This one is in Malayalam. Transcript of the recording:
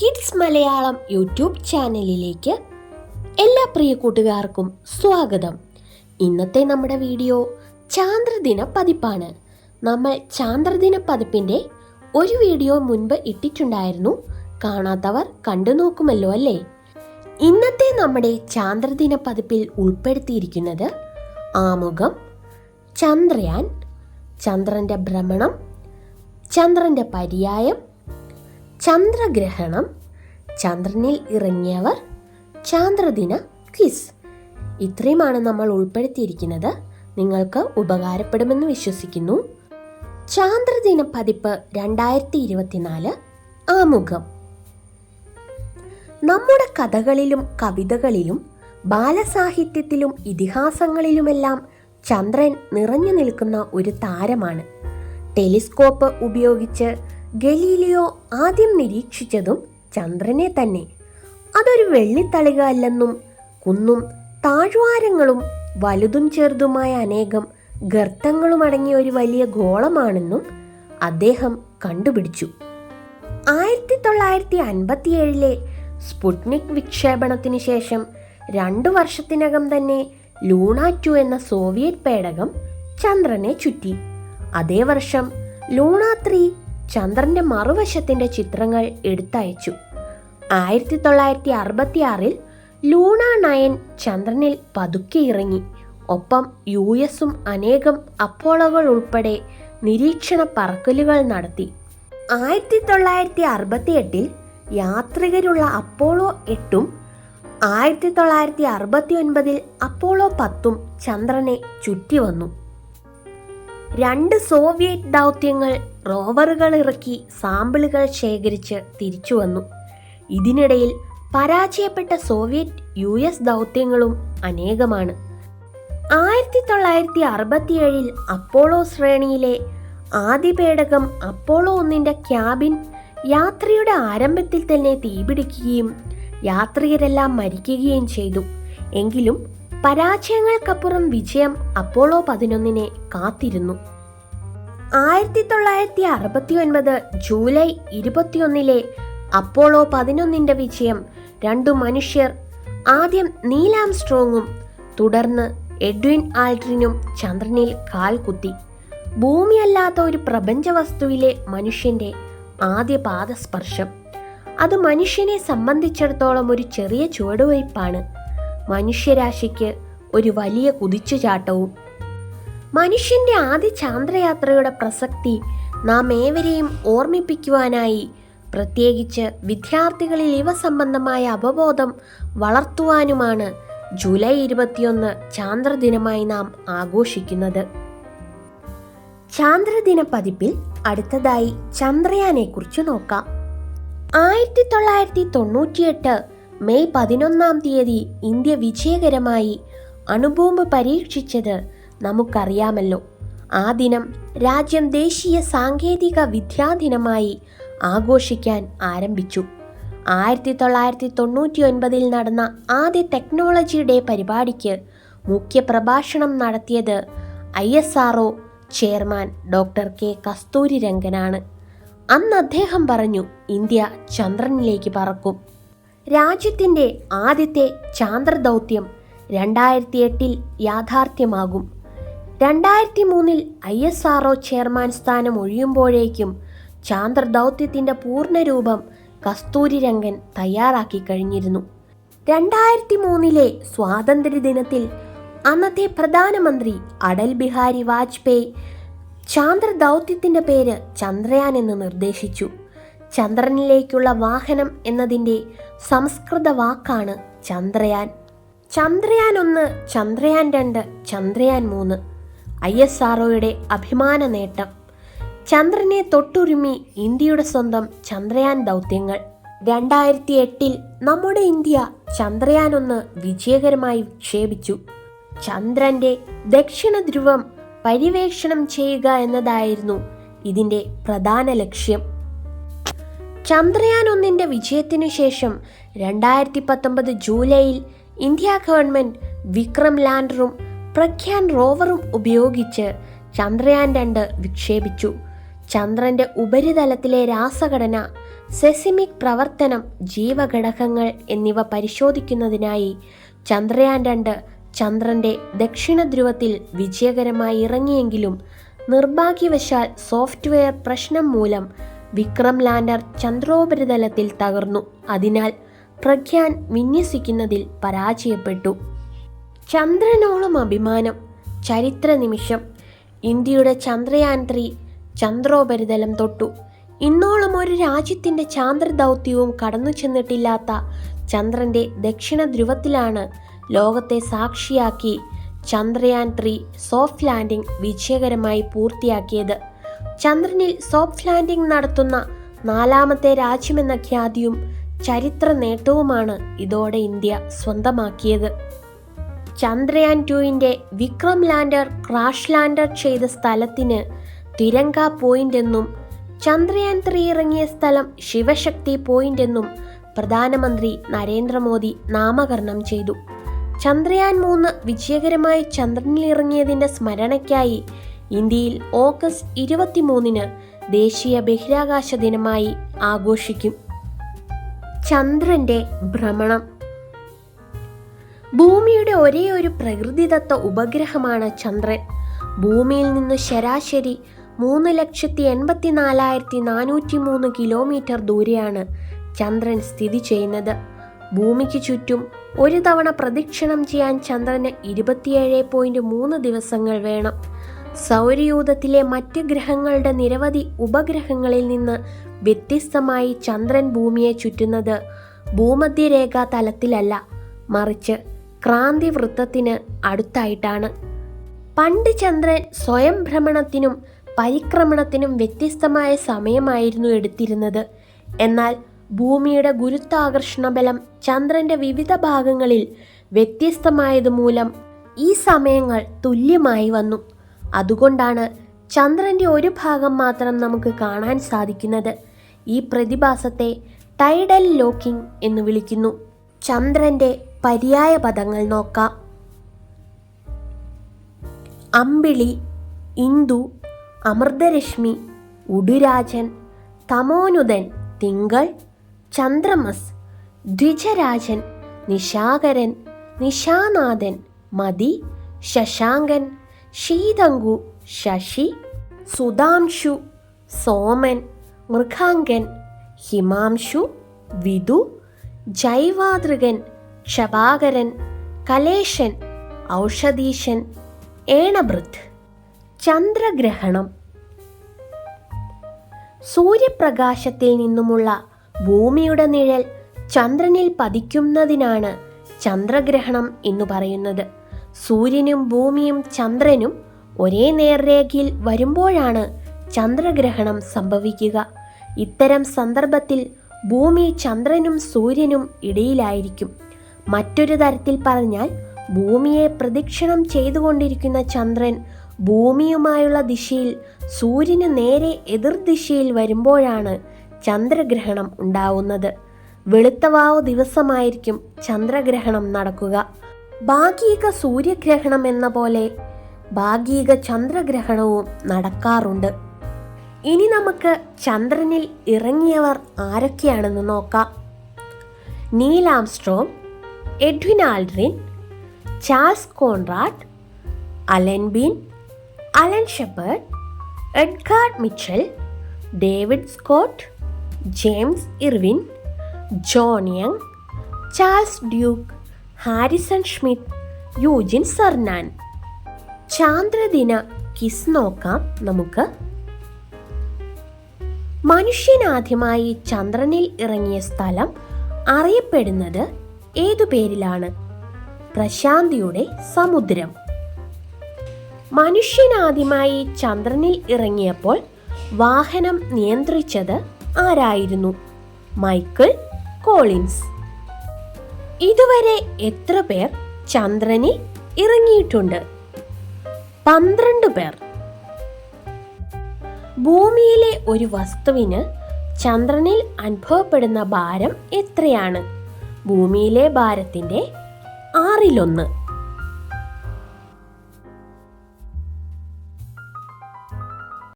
കിഡ്സ് മലയാളം യൂട്യൂബ് ചാനലിലേക്ക് എല്ലാ പ്രിയ കൂട്ടുകാർക്കും സ്വാഗതം. ഇന്നത്തെ നമ്മുടെ വീഡിയോ ചാന്ദ്രദിന പതിപ്പാണ്. നമ്മൾ ചാന്ദ്രദിന പതിപ്പിന്റെ ഒരു വീഡിയോ മുൻപ് ഇട്ടിട്ടുണ്ടായിരുന്നു. കാണാത്തവർ കണ്ടു നോക്കുമല്ലോ അല്ലേ? ഇന്നത്തെ നമ്മുടെ ചാന്ദ്രദിന പതിപ്പിൽ ഉൾപ്പെടുത്തിയിരിക്കുന്നത് ആമുഖം ചന്ദ്രയാൻ ചന്ദ്രന്റെ ഭ്രമണം ചന്ദ്രന്റെ പര്യായം ചന്ദ്രഗ്രഹണം ചന്ദ്രനിൽ ഇറങ്ങിയവർ ചാന്ദ്രദിന ക്വിസ്. ഇത്രയുമാണ് നമ്മൾ ഉൾപ്പെടുത്തിയിരിക്കുന്നത്. നിങ്ങൾക്ക് ഉപകാരപ്പെടുമെന്ന് വിശ്വസിക്കുന്നു. ചാന്ദ്രദിന പതിപ്പ് രണ്ടായിരത്തി ഇരുപത്തിനാല് ആമുഖം. നമ്മുടെ കഥകളിലും കവിതകളിലും ബാലസാഹിത്യത്തിലും ഇതിഹാസങ്ങളിലുമെല്ലാം ചന്ദ്രൻ നിറഞ്ഞു നിൽക്കുന്ന ഒരു താരമാണ്. ടെലിസ്കോപ്പ് ഉപയോഗിച്ച് ഗലീലിയോ ആദ്യം നിരീക്ഷിച്ചതും ചന്ദ്രനെ തന്നെ. അതൊരു വെള്ളിത്തളിക അല്ലെന്നും കുന്നും താഴ്വാരങ്ങളും വലുതും ചെറുതുമായ അനേകം ഗർത്തങ്ങളും അടങ്ങിയ ഒരു വലിയ ഗോളമാണെന്നും അദ്ദേഹം കണ്ടുപിടിച്ചു. ആയിരത്തി തൊള്ളായിരത്തി അൻപത്തിയേഴിലെ സ്പുട്നിക് വിക്ഷേപണത്തിന് ശേഷം രണ്ടു വർഷത്തിനകം തന്നെ ലൂണ ടു എന്ന സോവിയറ്റ് പേടകം ചന്ദ്രനെ ചുറ്റി. അതേ വർഷം ലൂണ ത്രീ ചന്ദ്രന്റെ മറുവശത്തിന്റെ ചിത്രങ്ങൾ എടുത്തയച്ചു. ആയിരത്തി തൊള്ളായിരത്തി അറുപത്തി ആറിൽ ലൂണ നയൻ ചന്ദ്രനിൽ പതുക്കെ ഇറങ്ങി. ഒപ്പം യു എസും അനേകം അപ്പോളകൾ ഉൾപ്പെടെ നിരീക്ഷണ പറക്കലുകൾ നടത്തി. ആയിരത്തി തൊള്ളായിരത്തി അറുപത്തി എട്ടിൽ യാത്രികരുള്ള അപ്പോളോ എട്ടും ആയിരത്തി തൊള്ളായിരത്തി അറുപത്തി ഒൻപതിൽ അപ്പോളോ പത്തും ചന്ദ്രനെ ചുറ്റി വന്നു രണ്ട് സോവിയറ്റ് ദൗത്യങ്ങൾ റോവറുകൾ ഇറക്കി സാമ്പിളുകൾ ശേഖരിച്ച് തിരിച്ചു വന്നു. ഇതിനിടയിൽ പരാജയപ്പെട്ട സോവിയറ്റ് യു എസ് ദൗത്യങ്ങളും അനേകമാണ്. ആയിരത്തി തൊള്ളായിരത്തി അറുപത്തിയേഴിൽ അപ്പോളോ ശ്രേണിയിലെ ആദ്യ പേടകം അപ്പോളോ ഒന്നിന്റെ ക്യാബിൻ യാത്രയുടെ ആരംഭത്തിൽ തന്നെ തീപിടിക്കുകയും യാത്രികരെല്ലാം മരിക്കുകയും ചെയ്തു. എങ്കിലും പരാജയങ്ങൾക്കപ്പുറം വിജയം അപ്പോളോ പതിനൊന്നിനെ കാത്തിരുന്നു. ആയിരത്തി തൊള്ളായിരത്തി അറുപത്തി ഒൻപത് ജൂലൈ ഇരുപത്തിയൊന്നിലെ അപ്പോളോ പതിനൊന്നിന്റെ വിജയം രണ്ടു മനുഷ്യർ ആദ്യം നീലാം സ്ട്രോങ്ങും തുടർന്ന് എഡ്വിൻ ആൾട്രിനും ചന്ദ്രനിൽ കാൽ കുത്തി. ഭൂമിയല്ലാത്ത ഒരു പ്രപഞ്ച വസ്തുവിലെ മനുഷ്യന്റെ ആദ്യ പാദസ്പർശം. അത് മനുഷ്യനെ സംബന്ധിച്ചിടത്തോളം ഒരു ചെറിയ ചുവടുവയ്പ്പാണ്. മനുഷ്യരാശിക്ക് ഒരു വലിയ കുതിച്ചുചാട്ടവും മനുഷ്യന്റെ ആദ്യ ചാന്ദ്രയാത്രയുടെ പ്രസക്തി നാം ഏവരെയും ഓർമ്മിപ്പിക്കുവാനായി പ്രത്യേകിച്ച് വിദ്യാർത്ഥികളിൽ ഇവ സംബന്ധമായ അവബോധം വളർത്തുവാനുമാണ് ജൂലൈ ഇരുപത്തിയൊന്ന് ചാന്ദ്രദിനമായി നാം ആഘോഷിക്കുന്നത്. ചാന്ദ്രദിന പതിപ്പിൽ അടുത്തതായി ചന്ദ്രയാനെ കുറിച്ച് നോക്കാം. ആയിരത്തി തൊള്ളായിരത്തി തൊണ്ണൂറ്റിയെട്ട് മെയ് പതിനൊന്നാം തീയതി ഇന്ത്യ വിജയകരമായി അണുബോംബ് പരീക്ഷിച്ചത് നമുക്കറിയാമല്ലോ. ആ ദിനം രാജ്യം ദേശീയ സാങ്കേതിക വിദ്യാദിനമായി ആഘോഷിക്കാൻ ആരംഭിച്ചു. ആയിരത്തി തൊള്ളായിരത്തി തൊണ്ണൂറ്റി ഒൻപതിൽ നടന്ന ആദ്യ ടെക്നോളജി ഡേ പരിപാടിക്ക് മുഖ്യ പ്രഭാഷണം നടത്തിയത് I S R chairman doctor K Kasturi രംഗനാണ് അന്ന് അദ്ദേഹം പറഞ്ഞു ഇന്ത്യ ചന്ദ്രനിലേക്ക് പറക്കും. രാജ്യത്തിന്റെ ആദ്യത്തെ ചാന്ദ്രദൗത്യം രണ്ടായിരത്തി എട്ടിൽ യാഥാർത്ഥ്യമാകും. രണ്ടായിരത്തി മൂന്നിൽ ഐ എസ് ആർ ചെയർമാൻ സ്ഥാനം ഒഴിയുമ്പോഴേക്കും ചാന്ദ്രദൗത്യത്തിന്റെ പൂർണരൂപം കസ്തൂരി രംഗൻ തയ്യാറാക്കി കഴിഞ്ഞിരുന്നു. രണ്ടായിരത്തി മൂന്നിലെ സ്വാതന്ത്ര്യദിനത്തിൽ അന്നത്തെ പ്രധാനമന്ത്രി അടൽ ബിഹാരി വാജ്പേയി ചാന്ദ്രദൗത്യത്തിന്റെ പേര് ചന്ദ്രയാൻ എന്ന് നിർദ്ദേശിച്ചു. ചന്ദ്രനിലേക്കുള്ള വാഹനം എന്നതിന്റെ സംസ്കൃത വാക്കാണ് ചന്ദ്രയാൻ. ചന്ദ്രയാൻ ഒന്ന് ചന്ദ്രയാൻ രണ്ട് ചന്ദ്രയാൻ മൂന്ന്. ഐ എസ് ആർഒയുടെ അഭിമാന നേട്ടം. ചന്ദ്രനെ തൊട്ടുരുമി ഇന്ത്യയുടെ സ്വന്തം ചന്ദ്രയാൻ ദൗത്യങ്ങൾ. രണ്ടായിരത്തി എട്ടിൽ നമ്മുടെ ഇന്ത്യ ചന്ദ്രയാൻ ഒന്ന് വിജയകരമായി വിക്ഷേപിച്ചു. ചന്ദ്രന്റെ ദക്ഷിണ ധ്രുവം പര്യവേക്ഷണം ചെയ്യുക എന്നതായിരുന്നു ഇതിന്റെ പ്രധാന ലക്ഷ്യം. ചന്ദ്രയാൻ ഒന്നിന്റെ വിജയത്തിനു ശേഷം രണ്ടായിരത്തി പത്തൊമ്പത് ജൂലൈയിൽ ഇന്ത്യ ഗവൺമെന്റ് വിക്രം ലാൻഡറും പ്രഗ്യാൻ റോവറും ഉപയോഗിച്ച് ചന്ദ്രയാൻ രണ്ട് വിക്ഷേപിച്ചു. ചന്ദ്രന്റെ ഉപരിതലത്തിലെ രാസഘടന സെസിമിക് പ്രവർത്തനം ജീവഘടകങ്ങൾ എന്നിവ പരിശോധിക്കുന്നതിനായി ചന്ദ്രയാൻ രണ്ട് ചന്ദ്രന്റെ ദക്ഷിണ ധ്രുവത്തിൽ വിജയകരമായി ഇറങ്ങിയെങ്കിലും നിർഭാഗ്യവശാൽ സോഫ്റ്റ്വെയർ പ്രശ്നം മൂലം വിക്രം ലാൻഡർ ചന്ദ്രോപരിതലത്തിൽ തകർന്നു. അതിനാൽ പ്രഖ്യാൻ വിന്യസിക്കുന്നതിൽ പരാജയപ്പെട്ടു. ചന്ദ്രനോളം അഭിമാനം ചരിത്ര നിമിഷം ഇന്ത്യയുടെ ചന്ദ്രയാൻ ത്രീ ചന്ദ്രോപരിതലം തൊട്ടു. ഇന്നോളം ഒരു രാജ്യത്തിന്റെ ചാന്ദ്രദൗത്യവും കടന്നു ചെന്നിട്ടില്ലാത്ത ചന്ദ്രന്റെ ദക്ഷിണ ധ്രുവത്തിലാണ് ലോകത്തെ സാക്ഷിയാക്കി ചന്ദ്രയാൻ ത്രീ സോഫ്റ്റ് ലാൻഡിംഗ് വിജയകരമായി പൂർത്തിയാക്കിയത്. ചന്ദ്രനിൽ സോഫ്റ്റ് ലാൻഡിംഗ് നടത്തുന്ന നാലാമത്തെ രാജ്യമെന്ന ഖ്യാതിയും ചരിത്ര നേട്ടവുമാണ് ഇതോടെ ഇന്ത്യ സ്വന്തമാക്കിയത്. ചന്ദ്രയാൻ ടുവിന്റെ വിക്രം ലാൻഡർ ക്രാഷ് ലാൻഡർ ചെയ്ത സ്ഥലത്തിന് തിരങ്ക പോയിന്റ് എന്നും ചന്ദ്രയാൻ ത്രീ ഇറങ്ങിയ സ്ഥലം ശിവശക്തി പോയിന്റ് എന്നും പ്രധാനമന്ത്രി നരേന്ദ്രമോദി നാമകരണം ചെയ്തു. ചന്ദ്രയാൻ മൂന്ന് വിജയകരമായി ചന്ദ്രനിൽ ഇറങ്ങിയതിന്റെ സ്മരണയ്ക്കായി ഇന്ത്യയിൽ ഓഗസ്റ്റ് ഇരുപത്തിമൂന്നിന് ദേശീയ ബഹിരാകാശ ദിനമായി ആഘോഷിക്കും. ചന്ദ്രന്റെ ഭ്രമണം ഭൂമിയുടെ ഒരേ ഒരു പ്രകൃതിദത്ത ഉപഗ്രഹമാണ് ചന്ദ്രൻ. ഭൂമിയിൽ നിന്ന് ശരാശരി മൂന്ന് ലക്ഷത്തി എൺപത്തി നാലായിരത്തി നാനൂറ്റി മൂന്ന് കിലോമീറ്റർ ദൂരെയാണ് ചന്ദ്രൻ സ്ഥിതി ചെയ്യുന്നത്. ഭൂമിക്ക് ചുറ്റും ഒരു തവണ പ്രദക്ഷിണം ചെയ്യാൻ ചന്ദ്രന് ഇരുപത്തിയേഴ് പോയിന്റ് മൂന്ന് ദിവസങ്ങൾ വേണം. സൗരയൂഥത്തിലെ മറ്റ് ഗ്രഹങ്ങളുടെ നിരവധി ഉപഗ്രഹങ്ങളിൽ നിന്ന് വ്യത്യസ്തമായി ചന്ദ്രൻ ഭൂമിയെ ചുറ്റുന്നത് ഭൂമധ്യരേഖാ തലത്തിലല്ല മറിച്ച് ക്രാന്തി വൃത്തത്തിന് അടുത്തായിട്ടാണ്. പണ്ട് ചന്ദ്രൻ സ്വയം ഭ്രമണത്തിനും പരിക്രമണത്തിനും വ്യത്യസ്തമായ സമയമായിരുന്നു എടുത്തിരുന്നത്. എന്നാൽ ഭൂമിയുടെ ഗുരുത്വാകർഷണ ബലം ചന്ദ്രന്റെ വിവിധ ഭാഗങ്ങളിൽ വ്യത്യസ്തമായതുമൂലം ഈ സമയങ്ങൾ തുല്യമായി വന്നു. അതുകൊണ്ടാണ് ചന്ദ്രന്റെ ഒരു ഭാഗം മാത്രം നമുക്ക് കാണാൻ സാധിക്കുന്നത്. ഈ പ്രതിഭാസത്തെ ടൈഡൽ ലോക്കിംഗ് എന്ന് വിളിക്കുന്നു. ചന്ദ്രന്റെ പര്യായ പദങ്ങൾ നോക്കാം. അമ്പിളി ഇന്ദു അമൃതരശ്മി ഉടുരാജൻ തമോനുദൻ തിങ്കൾ ചന്ദ്രമസ് ദ്വിജരാജൻ നിശാകരൻ നിശാനാഥൻ മതി ശശാങ്കൻ ശീതങ്കു ശശി സുധാംശു സോമൻ മൃഗാങ്കൻ ഹിമാംശു വിദു ജൈവാതൃകൻ ക്ഷപാകരൻ കലേശൻ ഔഷധീശൻ ഏണഭൃത് ചന്ദ്രഗ്രഹണം. സൂര്യപ്രകാശത്തിൽ നിന്നുമുള്ള ഭൂമിയുടെ നിഴൽ ചന്ദ്രനിൽ പതിക്കുന്നതിനാണ് ചന്ദ്രഗ്രഹണം എന്ന് പറയുന്നത്. സൂര്യനും ഭൂമിയും ചന്ദ്രനും ഒരേ നേർരേഖയിൽ വരുമ്പോഴാണ് ചന്ദ്രഗ്രഹണം സംഭവിക്കുക. ഇത്തരം സന്ദർഭത്തിൽ ഭൂമി ചന്ദ്രനും സൂര്യനും ഇടയിലായിരിക്കും. മറ്റൊരു തരത്തിൽ പറഞ്ഞാൽ ഭൂമിയെ പ്രദക്ഷിണം ചെയ്തുകൊണ്ടിരിക്കുന്ന ചന്ദ്രൻ ഭൂമിയുമായുള്ള ദിശയിൽ സൂര്യന് നേരെ എതിർദിശയിൽ വരുമ്പോഴാണ് ചന്ദ്രഗ്രഹണം ഉണ്ടാവുന്നത്. വെളുത്തവാവ് ദിവസമായിരിക്കും ചന്ദ്രഗ്രഹണം നടക്കുക. ഭാഗിക സൂര്യഗ്രഹണം എന്ന പോലെ ഭാഗിക ചന്ദ്രഗ്രഹണവും നടക്കാറുണ്ട്. ഇനി നമുക്ക് ചന്ദ്രനിൽ ഇറങ്ങിയവർ ആരൊക്കെയാണെന്ന് നോക്കാം. Neil Armstrong Edwin Aldrin Charles Conrad Alan Bean Alan Shepard Edgar Mitchell David Scott James Irwin John Young Charles Duke Harrison Schmitt Eugene Cernan. ചാന്ദ്രദിന quiz നോക്കാം നമുക്ക്. മനുഷ്യനാദ്യമായി ചന്ദ്രനിൽ ഇറങ്ങിയ സ്ഥലം അറിയപ്പെടുന്നത് ഏതു പേരിലാണ് പ്രശാന്തിയുടെ സമുദ്രം? മനുഷ്യനാദ്യമായി ചന്ദ്രനിൽ ഇറങ്ങിയപ്പോൾ വാഹനം നിയന്ത്രിച്ചത് ആരായിരുന്നു? Michael Collins. ഇതുവരെ എത്ര പേർ ചന്ദ്രനിൽ ഇറങ്ങിയിട്ടുണ്ട്? പന്ത്രണ്ട് പേർ. ഭൂമിയിലെ ഒരു വസ്തുവിന് ചന്ദ്രനിൽ അനുഭവപ്പെടുന്ന ഭാരം എത്രയാണ്? ഭൂമിയിലെ ഭാരത്തിന്റെ ആറിലൊന്ന്.